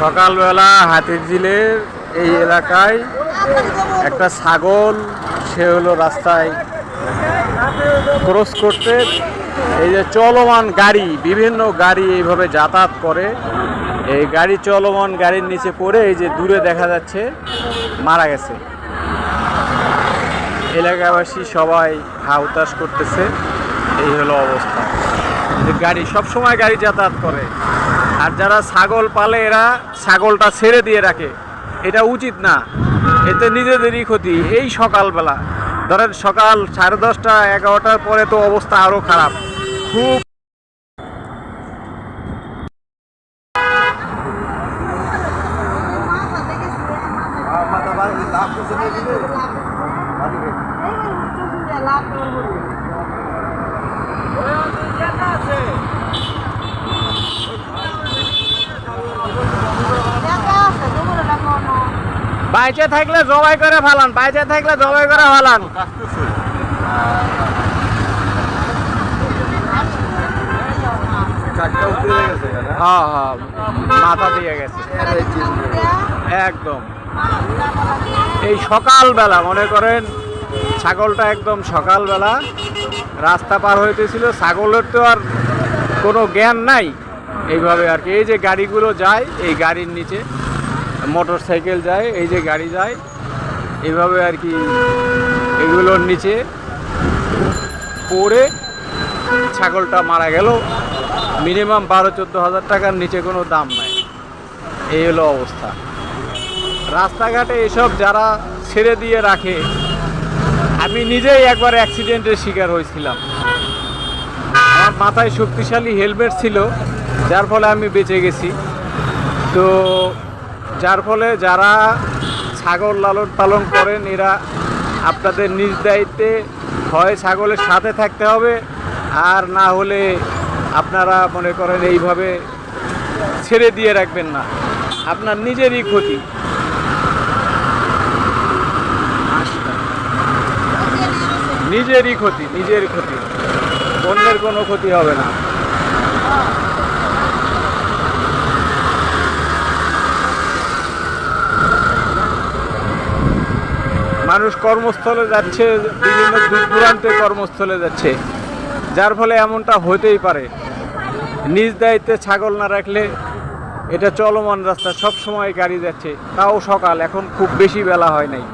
সকালবেলা হাতিরঝিলের এই এলাকায় একটা ছাগল, সে হলো রাস্তায় ক্রস করতে। এই যে চলমান গাড়ি, বিভিন্ন গাড়ি এইভাবে যাতায়াত করে। এই গাড়ি চলমান গাড়ির নিচে পড়ে এই যে দূরে দেখা যাচ্ছে, মারা গেছে। এলাকাবাসী সবাই হাউতাস করতেছে। এই হলো অবস্থা। গাড়ি, সব সময় গাড়ি যাতায়াত করে। আর যারা ছাগল পালে, এরা ছাগলটা ছেড়ে দিয়ে রাখে। এটা উচিত না। এতে নিজেদেরই ক্ষতি। এই সকালবেলা। ধরেন সকাল সাড়ে দশটা, এগারোটার পরে তো অবস্থা আরও খারাপ। খুব বাইচে থাকলে জবাই করে ফেলান, বাইচে থাকলে জবাই করে ফেলান। হ্যাঁ হ্যাঁ মাথা দিয়ে গেছে। একদম। এই সকালবেলা, মনে করেন, ছাগলটা একদম সকালবেলা রাস্তা পার হইতেছিল, ছাগলের তো আর কোনো জ্ঞান নাই। এইভাবে আর কি, এই যে গাড়িগুলো যায়, এই গাড়ির নিচে মোটর সাইকেল যায়, এই যে গাড়ি যায় এইভাবে আর কি এগুলোর নিচে পড়ে ছাগলটা মারা গেল। মিনিমাম বারো, চোদ্দ হাজার টাকার নিচে কোনো দাম নাই। এই হলো অবস্থা। রাস্তাঘাটে এসব যারা ছেড়ে দিয়ে রাখে, আমি নিজেই একবার অ্যাক্সিডেন্টের শিকার হয়েছিলাম। আমার মাথায় শক্তিশালী হেলমেট ছিল, যার ফলে আমি বেঁচে গেছি। তো যার ফলে যারা ছাগল লালন পালন করেন, এরা আপনাদের নিজ দায়িত্বে হয় ছাগলের সাথে থাকতে হবে। আর না হলে আপনারা মনে করেন এইভাবে ছেড়ে দিয়ে রাখবেন না। আপনার নিজেরই ক্ষতি। নিজেরই ক্ষতি, নিজের ক্ষতি। অন্যের কোনো ক্ষতি হবে না। মানুষ কর্মস্থলে যাচ্ছে, বিভিন্ন দূর দূরান্তে কর্মস্থলে যাচ্ছে। যার ফলে এমনটা হতেই পারে। নিজ দায়িত্বে ছাগল না রাখলে এটা চলমান রাস্তা সব সময় গাড়ি যাচ্ছে। তাও সকাল, এখন খুব বেশি বেলা হয় নাই।